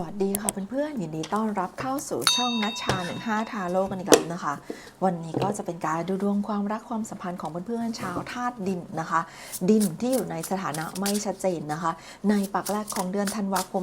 สวัสดีค่ะเพื่อนๆยินดีต้อนรับเข้าสู่ช่องนัชชา 15 ทาโลกกันอีกแล้วนะคะ วันนี้ก็จะเป็นการดูดวงความรักความสัมพันธ์ของเพื่อนๆชาวธาตุดินนะคะ ดินที่อยู่ในสถานะไม่ชัดเจนนะคะ ในปักแรกของเดือนธันวาคม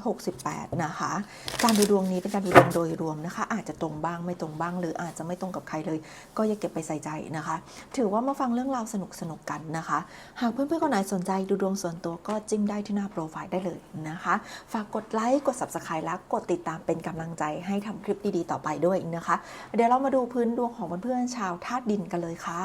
2568 นะคะ การดูดวงนี้เป็นการดูดวงโดยรวมนะคะ อาจจะตรงบ้างไม่ตรงบ้าง หรืออาจจะไม่ตรงกับใครเลย ก็อย่าเก็บไปใส่ใจนะคะ ถือว่ามาฟังเรื่องราวสนุกๆกันนะคะ หากเพื่อนๆคนไหนสนใจดูดวงส่วนตัวก็จิ้มได้ที่หน้าโปรไฟล์ได้เลยนะคะ ฝากกดไลค์ กด subscribe และกดติดตามเป็นกำลังใจให้ทำคลิปดีๆ ต่อไปด้วยนะคะ เดี๋ยวเรามาดูพื้นดวงของเพื่อนๆชาวธาตุดินกันเลยค่ะ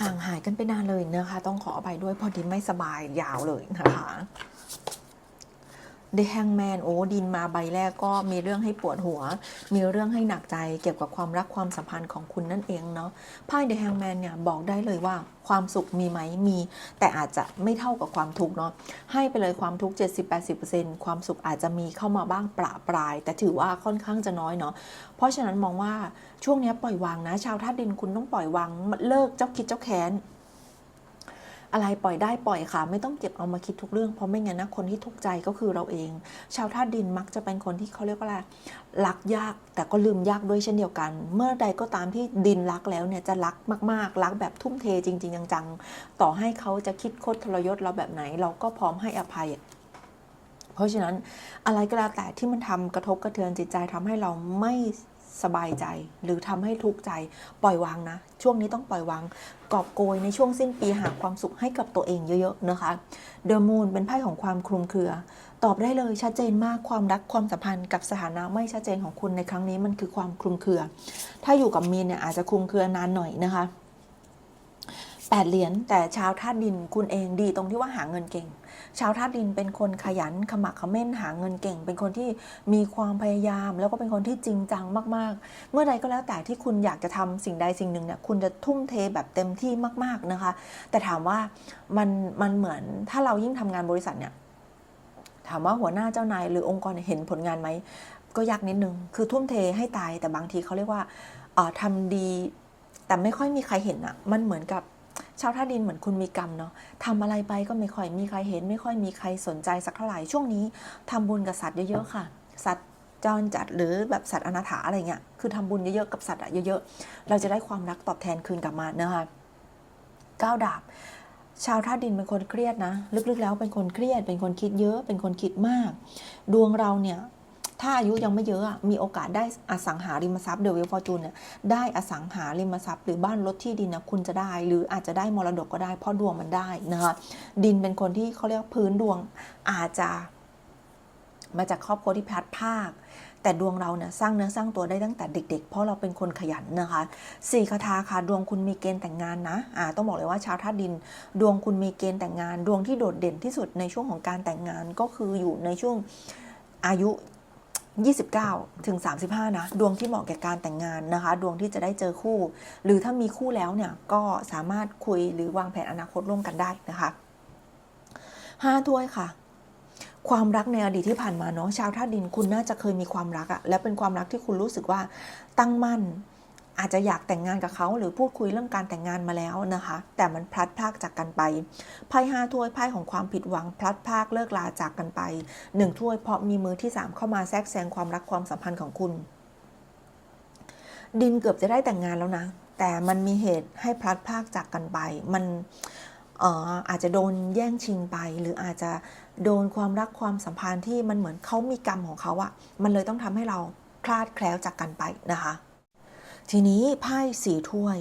ห่างหายกันไปนานเลยนะคะ ต้องขออภัยด้วยพอดีไม่สบายยาวเลยนะคะ The Hangman โอ้ดินมาใบแรกก็มีเรื่องให้ปวดหัว มีเรื่องให้หนักใจเกี่ยวกับความรักความสัมพันธ์ของคุณนั่นเองเนาะไพ่ The Hangman เนี่ยบอกได้เลยว่าความสุขมีไหมมี แต่อาจจะไม่เท่ากับความทุกข์เนาะให้ไปเลยความทุกข์ 70-80%ความสุขอาจจะมีเข้ามาบ้างประปราย แต่ถือว่าค่อนข้างจะน้อยเนาะเพราะฉะนั้นมองว่าช่วงนี้ปล่อยวางนะ ชาวธาตุดินคุณต้องปล่อย วางเลิกเจ้าคิดเจ้าแค้น อะไรปล่อยได้ปล่อยค่ะ ไม่ต้องเก็บเอามาคิดทุกเรื่องเพราะไม่งั้นนะคนที่ทุกข์ใจก็คือเราเอง ชาวธาตุดินมักจะเป็นคนที่เขาเรียกว่าอะไรรักยากแต่ก็ลืมยากด้วยเช่นเดียวกัน เมื่อใดก็ตามที่ดินรักแล้วเนี่ยจะรักมากๆ รักแบบทุ่มเทจริง ๆ จังๆ ต่อให้เขาจะคิดโคตรทรยศเราแบบไหน เราก็พร้อมให้อภัย เพราะฉะนั้นอะไรก็แล้วแต่ที่มันทำกระทบกระเทือนจิตใจทำให้เราไม่สบายใจ หรือทำให้ทุกข์ใจปล่อยวางนะ ช่วงนี้ต้องปล่อยวางกอบโกยในช่วงสิ้นปีหาความสุขให้กับตัวเองเยอะๆนะคะเดอะมูนเป็นไพ่ของความคลุมเครือ ตอบได้เลยชัดเจนมากความรักความสัมพันธ์กับสถานะไม่ชัดเจนของคุณในครั้งนี้มันคือความคลุมเครือ ถ้าอยู่กับมีนเนี่ยอาจจะคลุมเครือนานหน่อยนะคะแปดเหรียญแต่ชาวธาตุดินคุณเองดีตรงที่ว่าหาเงินเก่ง ชาวธาตุดินเป็นคนขยันขมักขม้นหาเงินเก่ง เป็นคนที่มีความพยายาม แล้วก็เป็นคนที่จริงจังมากๆ เมื่อใดก็แล้วแต่ที่คุณอยากจะทำสิ่งใดสิ่งหนึ่งเนี่ยคุณจะทุ่มเทแบบเต็มที่มาก ๆนะคะ แต่ถามว่ามันมันเหมือนถ้าเรายิ่งทำงานบริษัทเนี่ยถามว่าหัวหน้าเจ้านายหรือองค์กรเห็นผลงานไหมก็ยากนิดนึง คือทุ่มเทให้ตายแต่บางทีเขาเรียกว่าเอ่อทำดี แต่ไม่ค่อยมีใครเห็นอะ มันเหมือนกับ ชาวท่าดินเหมือนคุณมีกรรมเนาะทำอะไรไปก็ไม่ค่อยมีใครเห็น ไม่ค่อยมีใครสนใจสักเท่าไหร่ช่วงนี้ทำบุญกับสัตว์เยอะๆค่ะ สัตว์จรจัดหรือแบบสัตว์อนาถาอะไรเงี้ยคือทำบุญเยอะๆกับสัตว์อะเยอะๆเราจะได้ความรักตอบแทนคืนกลับมาเนะคะก้าวดาบชาวธาตุดินเป็นคนเครียดนะ ลึกๆแล้วเป็นคนเครียด เป็นคนคิดเยอะ เป็นคนคิดมาก ดวงเราเนี่ย ถ้าอายุยังไม่เยอะมีโอกาสได้อสังหาริมทรัพย์เดวิลฟอร์จูนเนี่ยได้อสังหาริมทรัพย์ หรือบ้านรถที่ดินนะคุณจะได้ หรืออาจจะได้มรดกก็ได้เพราะดวงมันได้นะคะดินเป็นคนที่เขาเรียกพื้นดวงอาจจะมาจากครอบครัวที่พัดพรากแต่ดวงเราเนี่ยสร้างเนื้อสร้างตัวได้ตั้งแต่เด็ก ๆ เพราะเราเป็นคนขยันนะคะสี่คาถาค่ะดวงคุณมีเกณฑ์แต่งงานนะอ่าต้องบอกเลยว่าชาวธาตุดิน ดวงคุณมีเกณฑ์แต่งงาน ดวงที่โดดเด่นที่สุดในช่วงของการแต่งงานก็คืออยู่ในช่วงอายุ 29 ถึง 35 นะ ดวงที่เหมาะแก่การแต่งงานนะคะ ดวงที่จะได้เจอคู่ หรือถ้ามีคู่แล้วเนี่ย ก็สามารถคุยหรือวางแผนอนาคตร่วมกันได้นะคะห้าถ้วยค่ะ ความรักในอดีตที่ผ่านมาเนาะชาวธาตุดินคุณน่าจะเคยมีความรักอะและเป็นความรักที่คุณรู้สึกว่าตั้งมั่น อาจจะอยากแต่งงานกับเขาหรือพูดคุยเรื่องการแต่งงานมาแล้วนะคะ แต่มันพลัดพรากจากกันไปไพ่ห้าถ้วยไพ่ของความผิดหวังพลัดพรากเลิกลาจากกันไปหนึ่งถ้วยเพราะมีมือที่สามเข้ามาแทรกแซงความรักความสัมพันธ์ของคุณ ดินเกือบจะได้แต่งงานแล้วนะ แต่มันมีเหตุให้พลัดพรากจากกันไป มันเอ่ออาจจะโดนแย่งชิงไป หรืออาจจะโดนความรักความสัมพันธ์ที่มันเหมือนเขามีกรรมของเขาอะมันเลยต้องทำให้เราคลาดแคล้วจากกันไปนะคะ ทีนี้ไพ่สีถ้วย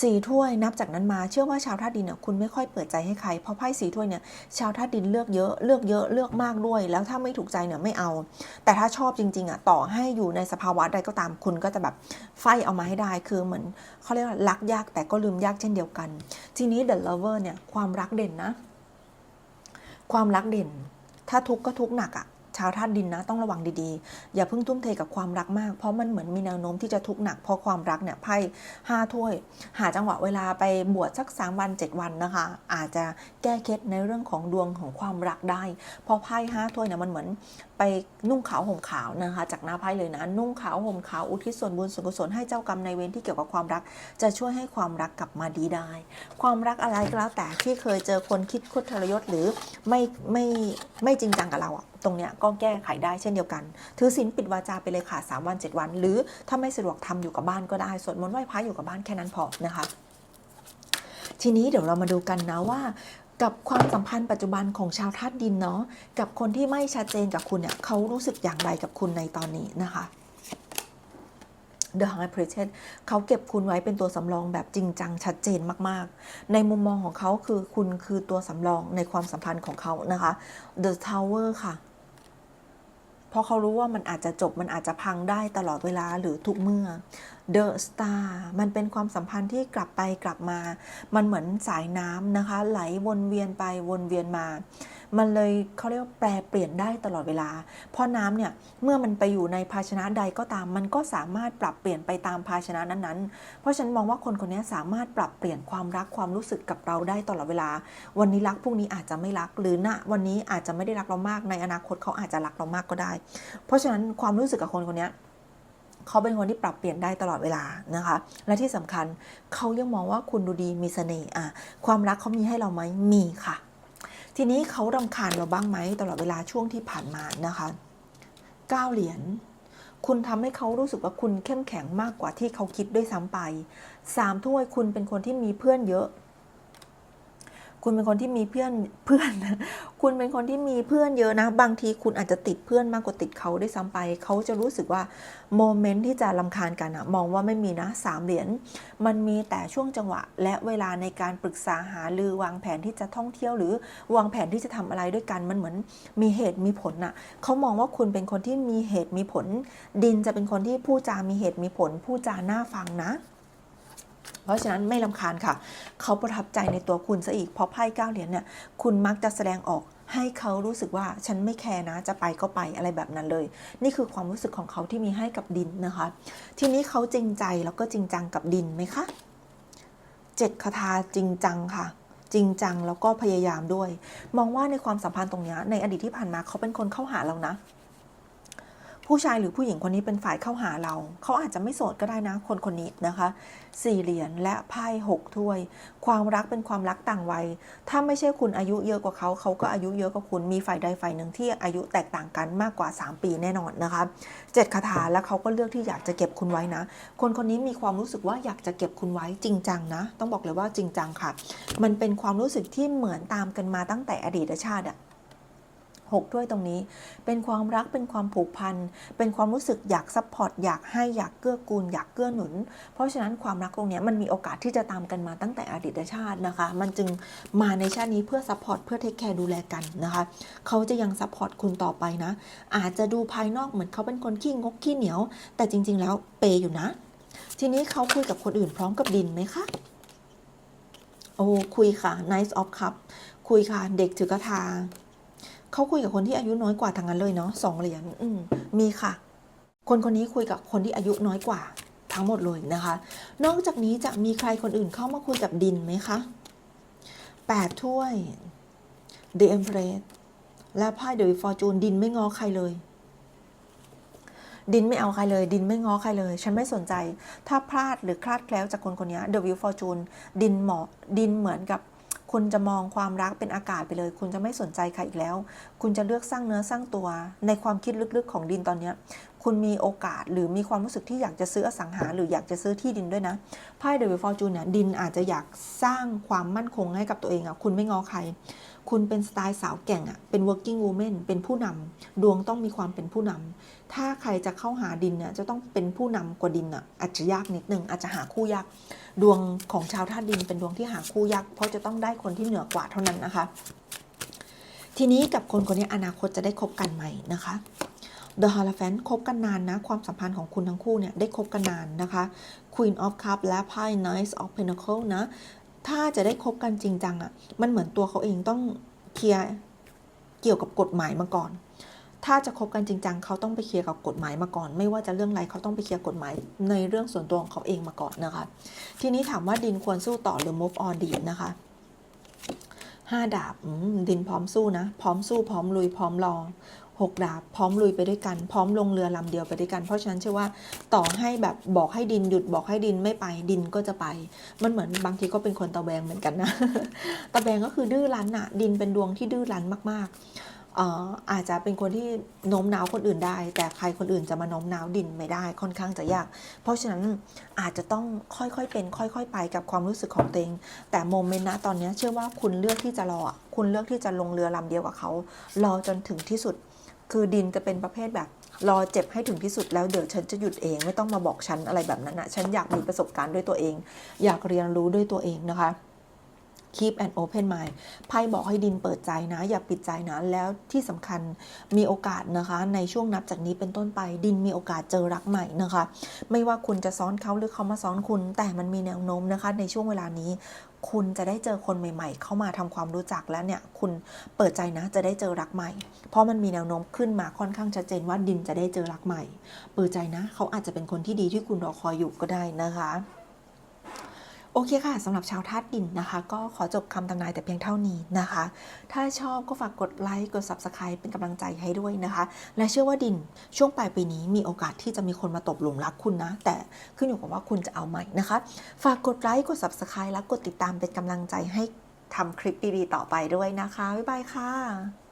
สีถ้วยนับจากนั้นมาเชื่อว่าชาวธาตุดินเนี่ยคุณไม่ค่อยเปิดใจให้ใคร เพราะไพ่สีถ้วยเนี่ยชาวธาตุดินเลือกเยอะเลือกเยอะเลือกมากด้วย แล้วถ้าไม่ถูกใจเนี่ยไม่เอา แต่ถ้าชอบจริงๆอะต่อให้อยู่ในสภาวะใดก็ตามคุณก็จะแบบไฟเอามาให้ได้คือเหมือนเขาเรียกว่ารักยากแต่ก็ลืมยากเช่นเดียวกัน ทีนี้ The Lover เนี่ยความรักเด่นนะ ความรักเด่น ถ้าทุกข์ก็ทุกข์หนักอะ่ะ ชาวธาตุดินนะต้องระวังดีๆ อย่าเพิ่งทุ่มเทกับความรักมาก เพราะมันเหมือนมีแนวโน้มที่จะทุกข์หนักเพราะความรักเนี่ยไพ่ห้าถ้วย หาจังหวะเวลาไปบวชสัก 3 วัน 7 วันนะคะ อาจจะแก้เคล็ดในเรื่องของดวงของความรักได้ เพราะไพ่ห้าถ้วยเนี่ยมันเหมือนไปนุ่งขาวห่มขาวนะคะ จากหน้าไพ่เลยนะ นุ่งขาวห่มขาวอุทิศส่วนบุญส่วนกุศลให้เจ้ากรรมในเวรที่เกี่ยวกับความรัก จะช่วยให้ความรักกลับมาดีได้ ความรักอะไรก็แล้วแต่ที่เคยเจอคนคิดคุดทรยศหรือไม่ไม่ไม่จริงจังกับเราอะ ตรงเนี้ยก็แก้ไขได้เช่นเดียวกัน ถือศีลปิดวาจาไปเลยค่ะ 3 วัน 7 วัน หรือถ้าไม่สะดวกทำอยู่กับบ้านก็ได้สวดมนต์ไหว้พระอยู่กับบ้านแค่นั้นพอนะคะ ทีนี้เดี๋ยวเรามาดูกันนะว่ากับความสัมพันธ์ปัจจุบันของชาวธาตุดินเนาะกับคนที่ไม่ชัดเจนกับคุณเนี่ยเขารู้สึกอย่างไรกับคุณในตอนนี้นะคะ The High Priestess เขาเก็บคุณไว้เป็นตัวสำรองแบบจริงจังชัดเจนมากๆ ในมุมมองของเขาคือคุณคือตัวสำรองในความสัมพันธ์ของเขานะคะ The Tower ค่ะ เพราะเขารู้ว่ามันอาจจะจบมันอาจจะพังได้ตลอดเวลาหรือทุกเมื่อ The Star มันเป็นความสัมพันธ์ที่กลับไปกลับมา มันเหมือนสายน้ำนะคะ ไหลวนเวียนไปวนเวียนมา มันเลยเขาเรียกว่าแปรเปลี่ยนได้ตลอดเวลา เพราะน้ำเนี่ย เมื่อมันไปอยู่ในภาชนะใดก็ตาม มันก็สามารถปรับเปลี่ยนไปตามภาชนะนั้นๆ เพราะฉันมองว่าคนคนนี้สามารถปรับเปลี่ยนความรักความรู้สึกกับเราได้ตลอดเวลา วันนี้รักพรุ่งนี้อาจจะไม่รัก หรือณวันนี้อาจจะไม่ได้รักเรามาก ในอนาคตเขาอาจจะรักเรามากก็ได้ เพราะฉะนั้นความรู้สึกกับคนคนนี้ เขาเป็นคนที่ปรับเปลี่ยนได้ตลอดเวลานะคะ และที่สำคัญเขายังมองว่าคุณดูดีมีเสน่ห์อะความรักเขามีให้เราไหมมีค่ะ ทีนี้เขารำคาญเราบ้างไหมตลอดเวลาช่วงที่ผ่านมานะคะเก้าเหรียญคุณทำให้เขารู้สึกว่าคุณเข้มแข็งมากกว่าที่เขาคิดด้วยซ้ำไปสามถ้วยคุณเป็นคนที่มีเพื่อนเยอะ คุณเป็นคนที่มีเพื่อนเพื่อน คุณเป็นคนที่มีเพื่อนเยอะนะ บางทีคุณอาจจะติดเพื่อนมากกว่าติดเขาได้ซ้ำไป เขาจะรู้สึกว่าโมเมนต์ที่จะลำคาญกันอะมองว่าไม่มีนะสามเหรียญ มันมีแต่ช่วงจังหวะ และเวลาในการปรึกษาหารือวางแผนที่จะท่องเที่ยวหรือวางแผนที่จะทำอะไรด้วยกัน มันเหมือนมีเหตุมีผลน่ะเขามองว่าคุณเป็นคนที่มีเหตุมีผล ดินจะเป็นคนที่พูดจามีเหตุมีผล พูดจาน่าฟังนะ เพราะฉะนั้นไม่ลำคาญค่ะ เขาประทับใจในตัวคุณซะอีก เพราะไพ่เก้าเหรียญเนี่ย คุณมักจะแสดงออกให้เขารู้สึกว่าฉันไม่แคร์นะ จะไปก็ไปอะไรแบบนั้นเลย นี่คือความรู้สึกของเขาที่มีให้กับดินนะคะ ทีนี้เขาจริงใจแล้วก็จริงจังกับดินไหมคะเจ็ดคาถาจริงจังค่ะจริงจังแล้วก็พยายามด้วย มองว่าในความสัมพันธ์ตรงนี้ในอดีตที่ผ่านมาเขาเป็นคนเข้าหาเรานะ ผู้ชายหรือผู้หญิงคนนี้เป็นฝ่ายเข้าหาเรา เขาอาจจะไม่โสดก็ได้นะ คนคนนี้นะคะสี่เหรียญและไพ่หกถ้วย ความรักเป็นความรักต่างวัย ถ้าไม่ใช่คุณอายุเยอะกว่าเขา เขาก็อายุเยอะกว่าคุณ มีฝ่ายใดฝ่ายหนึ่งที่อายุแตกต่างกันมากกว่า 3 ปีแน่นอนนะคะเจ็ดคาถาแล้วเขาก็เลือกที่อยากจะเก็บคุณไว้นะ คนคนนี้มีความรู้สึกว่าอยากจะเก็บคุณไว้จริงจังนะ ต้องบอกเลยว่าจริงจังค่ะ มันเป็นความรู้สึกที่เหมือนตามกันมาตั้งแต่อดีตชาติอะ หกถ้วยตรงนี้ เป็นความรักเป็นความผูกพัน เป็นความรู้สึกอยากซัพพอร์ตอยากให้อยากเกื้อกูล อยากเกื้อหนุน เพราะฉะนั้นความรักตรงนี้มันมีโอกาสที่จะตามกันมาตั้งแต่อดีตชาตินะคะ มันจึงมาในชาตินี้เพื่อซัพพอร์ตเพื่อเทคแคร์ดูแลกันนะคะ เขาจะยังซัพพอร์ตคุณต่อไปนะ อาจจะดูภายนอกเหมือนเขาเป็นคนขี้งกขี้เหนียว แต่จริง ๆ แล้วเปย์อยู่นะ ทีนี้เขาคุยกับคนอื่นพร้อมกับดินไหมคะโอ้คุยค่ะ nice of cup คุยค่ะ เด็กถือกระทา เขาคุยกับคนที่อายุน้อยกว่าทางนั้นเลยเนาะสองเหรียญมมีค่ะ คนคนนี้คุยกับคนที่อายุน้อยกว่าทั้งหมดเลยนะคะ นอกจากนี้จะมีใครคนอื่นเข้ามาคุยกับดินไหมคะแปดถ้วย The Empress และไพ่ The Fortune ดินไม่งอใครเลย ดินไม่เอาใครเลย ดินไม่ง้อใครเลย ฉันไม่สนใจ ถ้าพลาดหรือคลาดแคล้วจากคนคนนี้ The View Fortune ดินเหมาะดินเหมือนกับ คุณจะมองความรักเป็นอากาศไปเลย คุณจะไม่สนใจใครอีกแล้ว คุณจะเลือกสร้างเนื้อสร้างตัว ในความคิดลึกๆของดินตอนนี้ คุณมีโอกาสหรือมีความรู้สึกที่อยากจะซื้ออสังหา หรืออยากจะซื้อที่ดินด้วยนะไพ่เดวิฟอร์จูนเนี่ยดินอาจจะอยากสร้างความมั่นคงให้กับตัวเองอะคุณไม่งอใคร คุณเป็นสไตล์สาวแก่งอะเป็น working woman เป็นผู้นำดวงต้องมีความเป็นผู้นำถ้าใครจะเข้าหาดินเนี่ยจะต้องเป็นผู้นำกว่าดินอะอาจจะยากนิดนึงอาจจะหาคู่ยาก ดวงของชาวธาตุดินเป็นดวงที่หาคู่ยาก เพราะจะต้องได้คนที่เหนือกว่าเท่านั้นนะคะ ทีนี้กับคนคนนี้อนาคตจะได้คบกันไหมนะคะ The h a r o p h a n คบกันนานนะ ความสัมพันธ์ของคุณทั้งคู่เนี่ย ได้คบกันนานนะคะ Queen of Cup และไพ่ Knight of Pentacle นะ ถ้าจะได้คบกันจริงจังอะ่ะ มันเหมือนตัวเขาเองต้องเคลียร์เกี่ยวกับกฎหมายมาก่อน ถ้าจะคบกันจริงจังเขาต้องไปเคลียร์กับกฎหมายมาก่อน ไม่ว่าจะเรื่องอะไรเขาต้องไปเคลียร์กฎหมายในเรื่องส่วนตัวของเขาเองมาก่อนนะคะ ทีนี้ถามว่าดินควรสู้ต่อหรือ move on ดีนะคะห้าดาบดินพร้อมสู้นะ พร้อมสู้พร้อมลุยพร้อมรอง 6 ดาบ พร้อมลุยไปด้วยกัน พร้อมลงเรือลำเดียวไปด้วยกัน เพราะฉะนั้นเชื่อว่าต่อให้แบบบอกให้ดินหยุดบอกให้ดินไม่ไปดินก็จะไป มันเหมือนบางทีก็เป็นคนตะแบงเหมือนกันนะ ตะแบงก็คือดื้อรั้นอะดินเป็นดวงที่ดื้อรั้นมากๆอาจจะเป็นคนที่โน้มน้าวคนอื่นได้ แต่ใครคนอื่นจะมาโน้มน้าวดินไม่ได้ค่อนข้างจะยาก เพราะฉะนั้นอาจจะต้องค่อยๆเป็น ค่อย ๆ ไปกับความรู้สึกของเตงแต่โมเมนต์นะตอนนี้เชื่อว่าคุณเลือกที่จะรอ คุณเลือกที่จะลงเรือลำเดียวกับเขา รอจนถึงที่สุด คือดินจะเป็นประเภทแบบ รอเจ็บให้ถึงที่สุดแล้วเดี๋ยวฉันจะหยุดเอง ไม่ต้องมาบอกฉันอะไรแบบนั้นนะฉันอยากมีประสบการณ์ด้วยตัวเอง อยากเรียนรู้ด้วยตัวเองนะคะ keep an open mind ไพ่บอกให้ดินเปิดใจนะ อย่าปิดใจนะ แล้วที่สำคัญมีโอกาสนะคะ ในช่วงนับจากนี้เป็นต้นไป ดินมีโอกาสเจอรักใหม่นะคะ ไม่ว่าคุณจะซ้อนเขาหรือเขามาซ้อนคุณ แต่มันมีแนวโน้มนะคะ ในช่วงเวลานี้ คุณจะได้เจอคนใหม่ ๆ เข้ามาทำความรู้จักแล้วเนี่ย คุณเปิดใจนะจะได้เจอรักใหม่ เพราะมันมีแนวโน้มขึ้นมาค่อนข้างชัดเจนว่าดินจะได้เจอรักใหม่ เปิดใจนะ เขาอาจจะเป็นคนที่ดีที่คุณรอคอยอยู่ก็ได้นะคะ โอเคค่ะสำหรับชาวธาตุดินนะคะ ก็ขอจบคำทำนายแต่เพียงเท่านี้นะคะ ถ้าชอบก็ฝากกดไลค์กด Subscribe เป็นกำลังใจให้ด้วยนะคะ และเชื่อว่าดินช่วงปลายปีนี้มีโอกาสที่จะมีคนมาตบหลุมรักคุณนะ แต่ขึ้นอยู่กับว่าคุณจะเอาไหมนะคะ ฝากกดไลค์กด Subscribe และกดติดตามเป็นกำลังใจให้ทำคลิปดีๆต่อไปด้วยนะคะบ๊ายบายค่ะ